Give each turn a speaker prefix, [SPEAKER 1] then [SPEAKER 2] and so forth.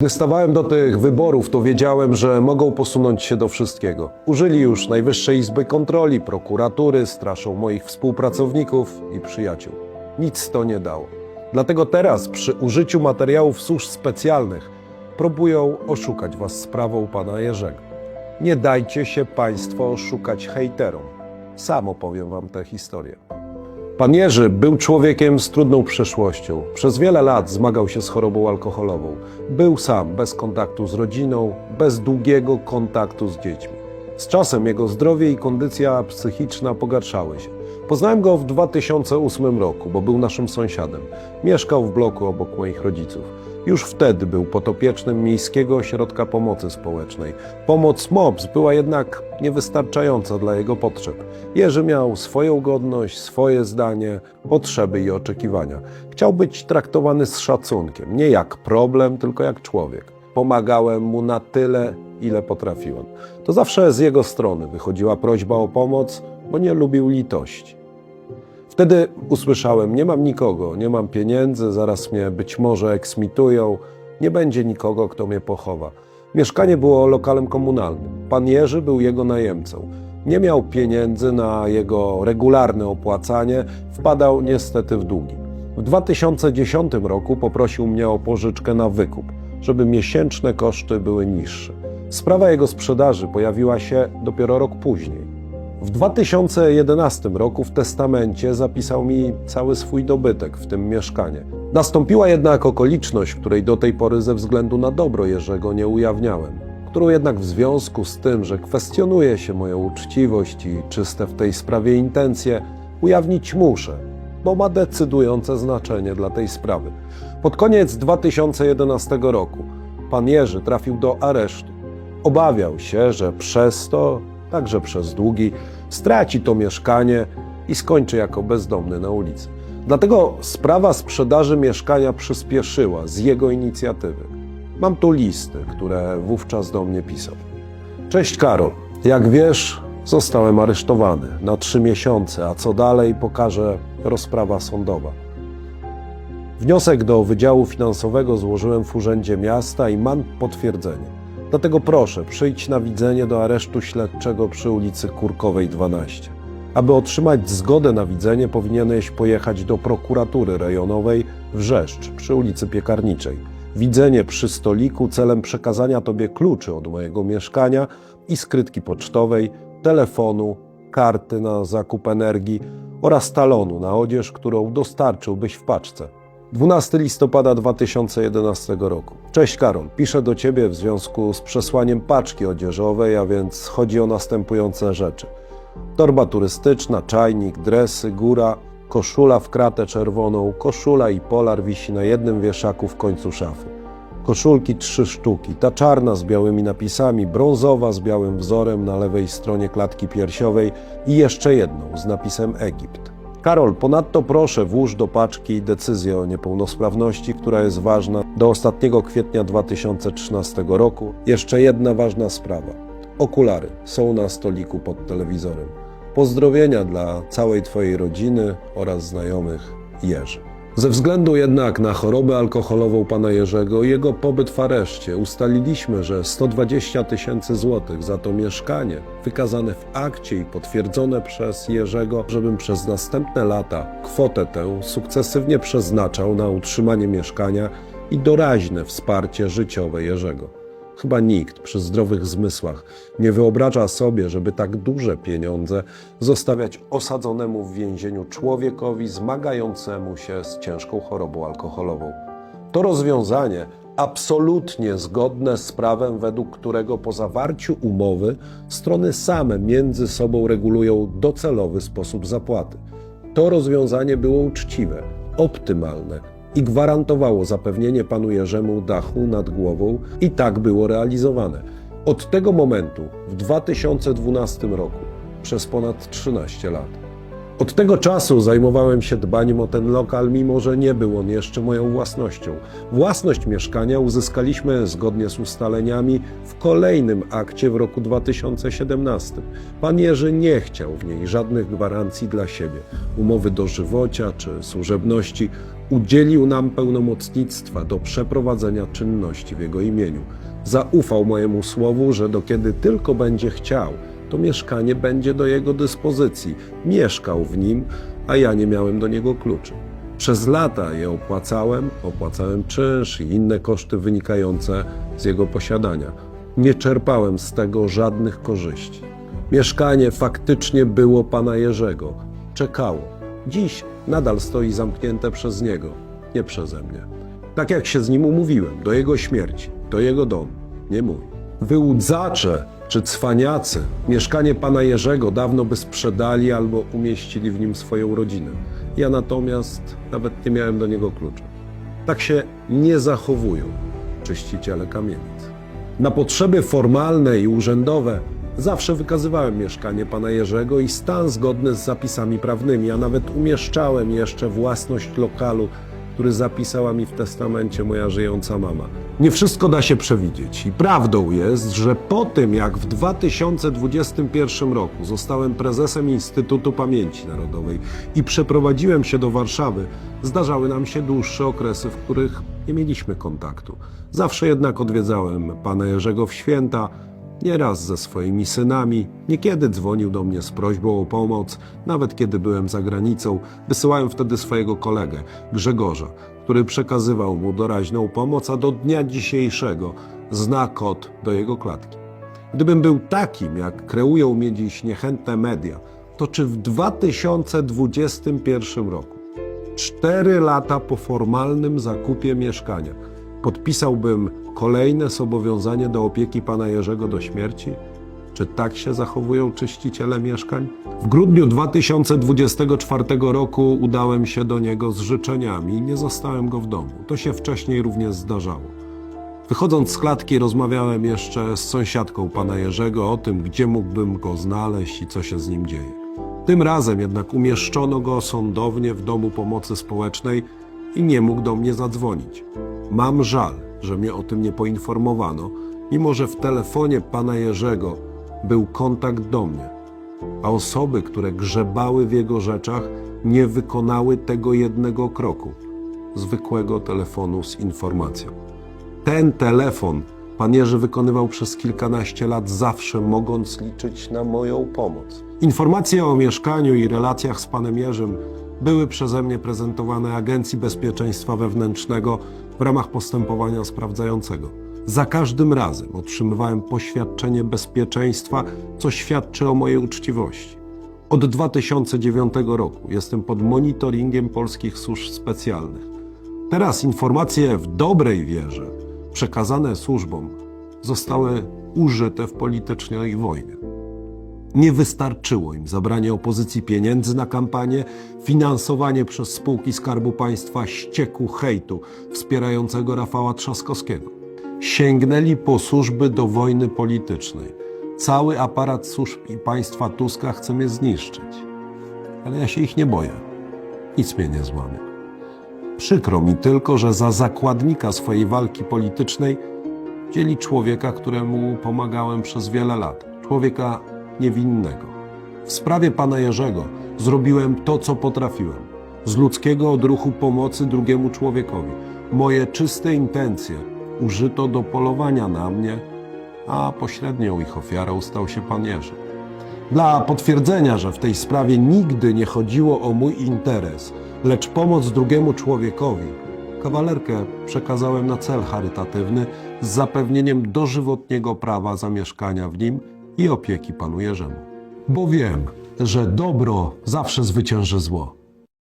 [SPEAKER 1] Gdy stawałem do tych wyborów, to wiedziałem, że mogą posunąć się do wszystkiego. Użyli już Najwyższej Izby Kontroli, prokuratury, straszą moich współpracowników i przyjaciół. Nic to nie dało. Dlatego teraz, przy użyciu materiałów służb specjalnych, próbują oszukać was sprawą pana Jerzego. Nie dajcie się państwo oszukać hejterom. Sam opowiem wam tę historię. Pan Jerzy był człowiekiem z trudną przeszłością. Przez wiele lat zmagał się z chorobą alkoholową. Był sam, bez kontaktu z rodziną, bez długiego kontaktu z dziećmi. Z czasem jego zdrowie i kondycja psychiczna pogarszały się. Poznałem go w 2008 roku, bo był naszym sąsiadem. Mieszkał w bloku obok moich rodziców. Już wtedy był potopiecznym Miejskiego Ośrodka Pomocy Społecznej. Pomoc MOPS była jednak niewystarczająca dla jego potrzeb. Jerzy miał swoją godność, swoje zdanie, potrzeby i oczekiwania. Chciał być traktowany z szacunkiem, nie jak problem, tylko jak człowiek. Pomagałem mu na tyle, ile potrafiłem. To zawsze z jego strony wychodziła prośba o pomoc, bo nie lubił litości. Wtedy usłyszałem: Nie mam nikogo, nie mam pieniędzy, zaraz mnie być może eksmitują, nie będzie nikogo, kto mnie pochowa. Mieszkanie było lokalem komunalnym. Pan Jerzy był jego najemcą. Nie miał pieniędzy na jego regularne opłacanie, wpadał niestety w długi. W 2010 roku poprosił mnie o pożyczkę na wykup, żeby miesięczne koszty były niższe. Sprawa jego sprzedaży pojawiła się dopiero rok później. W 2011 roku w testamencie zapisał mi cały swój dobytek, w tym mieszkanie. Nastąpiła jednak okoliczność, której do tej pory ze względu na dobro Jerzego nie ujawniałem, którą jednak w związku z tym, że kwestionuje się moją uczciwość i czyste w tej sprawie intencje, ujawnić muszę, bo ma decydujące znaczenie dla tej sprawy. Pod koniec 2011 roku pan Jerzy trafił do aresztu. Obawiał się, że przez to, także przez długi, straci to mieszkanie i skończy jako bezdomny na ulicy. Dlatego sprawa sprzedaży mieszkania przyspieszyła z jego inicjatywy. Mam tu listy, które wówczas do mnie pisał. Cześć Karol. Jak wiesz, zostałem aresztowany na trzy miesiące, a co dalej pokaże rozprawa sądowa. Wniosek do Wydziału Finansowego złożyłem w Urzędzie Miasta i mam potwierdzenie. Dlatego proszę, przyjdź na widzenie do aresztu śledczego przy ulicy Kurkowej 12. Aby otrzymać zgodę na widzenie, powinieneś pojechać do prokuratury rejonowej w Rzeszcz przy ulicy Piekarniczej. Widzenie przy stoliku celem przekazania tobie kluczy od mojego mieszkania i skrytki pocztowej, telefonu, karty na zakup energii oraz talonu na odzież, którą dostarczyłbyś w paczce. 12 listopada 2011 roku. Cześć Karol, piszę do Ciebie w związku z przesłaniem paczki odzieżowej, a więc chodzi o następujące rzeczy. Torba turystyczna, czajnik, dresy, góra, koszula w kratę czerwoną, koszula i polar wisi na jednym wieszaku w końcu szafy. Koszulki trzy sztuki, ta czarna z białymi napisami, brązowa z białym wzorem na lewej stronie klatki piersiowej i jeszcze jedną z napisem Egipt. Karol, ponadto proszę włóż do paczki decyzję o niepełnosprawności, która jest ważna do ostatniego kwietnia 2013 roku. Jeszcze jedna ważna sprawa. Okulary są na stoliku pod telewizorem. Pozdrowienia dla całej Twojej rodziny oraz znajomych Jerzy. Ze względu jednak na chorobę alkoholową pana Jerzego i jego pobyt w areszcie ustaliliśmy, że 120 tysięcy złotych za to mieszkanie, wykazane w akcie i potwierdzone przez Jerzego, żebym przez następne lata kwotę tę sukcesywnie przeznaczał na utrzymanie mieszkania i doraźne wsparcie życiowe Jerzego. Chyba nikt przy zdrowych zmysłach nie wyobraża sobie, żeby tak duże pieniądze zostawiać osadzonemu w więzieniu człowiekowi zmagającemu się z ciężką chorobą alkoholową. To rozwiązanie absolutnie zgodne z prawem, według którego po zawarciu umowy strony same między sobą regulują docelowy sposób zapłaty. To rozwiązanie było uczciwe, optymalne i gwarantowało zapewnienie panu Jerzemu dachu nad głową i tak było realizowane. Od tego momentu w 2012 roku przez ponad 13 lat. Od tego czasu zajmowałem się dbaniem o ten lokal, mimo że nie był on jeszcze moją własnością. Własność mieszkania uzyskaliśmy zgodnie z ustaleniami w kolejnym akcie w roku 2017. Pan Jerzy nie chciał w niej żadnych gwarancji dla siebie, umowy dożywocia czy służebności. Udzielił nam pełnomocnictwa do przeprowadzenia czynności w jego imieniu. Zaufał mojemu słowu, że do kiedy tylko będzie chciał, to mieszkanie będzie do jego dyspozycji. Mieszkał w nim, a ja nie miałem do niego kluczy. Przez lata je opłacałem, opłacałem czynsz i inne koszty wynikające z jego posiadania. Nie czerpałem z tego żadnych korzyści. Mieszkanie faktycznie było pana Jerzego. Czekało. Dziś nadal stoi zamknięte przez niego, nie przeze mnie. Tak jak się z nim umówiłem, do jego śmierci, to jego dom, nie mój. Wyłudzacze czy cwaniacy mieszkanie pana Jerzego dawno by sprzedali albo umieścili w nim swoją rodzinę. Ja natomiast nawet nie miałem do niego klucza. Tak się nie zachowują czyściciele kamienic. Na potrzeby formalne i urzędowe zawsze wykazywałem mieszkanie pana Jerzego i stan zgodny z zapisami prawnymi, a nawet umieszczałem jeszcze własność lokalu, który zapisała mi w testamencie moja żyjąca mama. Nie wszystko da się przewidzieć i prawdą jest, że po tym jak w 2021 roku zostałem prezesem Instytutu Pamięci Narodowej i przeprowadziłem się do Warszawy, zdarzały nam się dłuższe okresy, w których nie mieliśmy kontaktu. Zawsze jednak odwiedzałem pana Jerzego w święta, Nieraz ze swoimi synami, niekiedy dzwonił do mnie z prośbą o pomoc, nawet kiedy byłem za granicą, wysyłałem wtedy swojego kolegę, Grzegorza, który przekazywał mu doraźną pomoc, a do dnia dzisiejszego zna kod do jego klatki. Gdybym był takim, jak kreują mnie dziś niechętne media, to czy w 2021 roku, cztery lata po formalnym zakupie mieszkania, podpisałbym kolejne zobowiązanie do opieki pana Jerzego do śmierci? Czy tak się zachowują czyściciele mieszkań? W grudniu 2024 roku udałem się do niego z życzeniami i nie zostałem go w domu. To się wcześniej również zdarzało. Wychodząc z klatki, rozmawiałem jeszcze z sąsiadką pana Jerzego o tym, gdzie mógłbym go znaleźć i co się z nim dzieje. Tym razem jednak umieszczono go sądownie w domu pomocy społecznej i nie mógł do mnie zadzwonić. Mam żal, że mnie o tym nie poinformowano, mimo że w telefonie pana Jerzego był kontakt do mnie, a osoby, które grzebały w jego rzeczach, nie wykonały tego jednego kroku zwykłego telefonu z informacją. Ten telefon pan Jerzy wykonywał przez kilkanaście lat, zawsze mogąc liczyć na moją pomoc. Informacje o mieszkaniu i relacjach z panem Jerzym były przeze mnie prezentowane Agencji Bezpieczeństwa Wewnętrznego w ramach postępowania sprawdzającego. Za każdym razem otrzymywałem poświadczenie bezpieczeństwa, co świadczy o mojej uczciwości. Od 2009 roku jestem pod monitoringiem polskich służb specjalnych. Teraz informacje w dobrej wierze, przekazane służbom, zostały użyte w politycznej wojnie. Nie wystarczyło im zabranie opozycji pieniędzy na kampanię, finansowanie przez spółki Skarbu Państwa ścieku hejtu wspierającego Rafała Trzaskowskiego. Sięgnęli po służby do wojny politycznej. Cały aparat służb i państwa Tuska chce mnie zniszczyć. Ale ja się ich nie boję. Nic mnie nie złamie. Przykro mi tylko, że za zakładnika swojej walki politycznej dzieli człowieka, któremu pomagałem przez wiele lat. Człowieka niewinnego. W sprawie pana Jerzego zrobiłem to, co potrafiłem. Z ludzkiego odruchu pomocy drugiemu człowiekowi. Moje czyste intencje użyto do polowania na mnie, a pośrednią ich ofiarą stał się pan Jerzy. Dla potwierdzenia, że w tej sprawie nigdy nie chodziło o mój interes, lecz pomoc drugiemu człowiekowi, kawalerkę przekazałem na cel charytatywny z zapewnieniem dożywotniego prawa zamieszkania w nim i opieki panu Jerzemu. Bo wiem, że dobro zawsze zwycięży zło.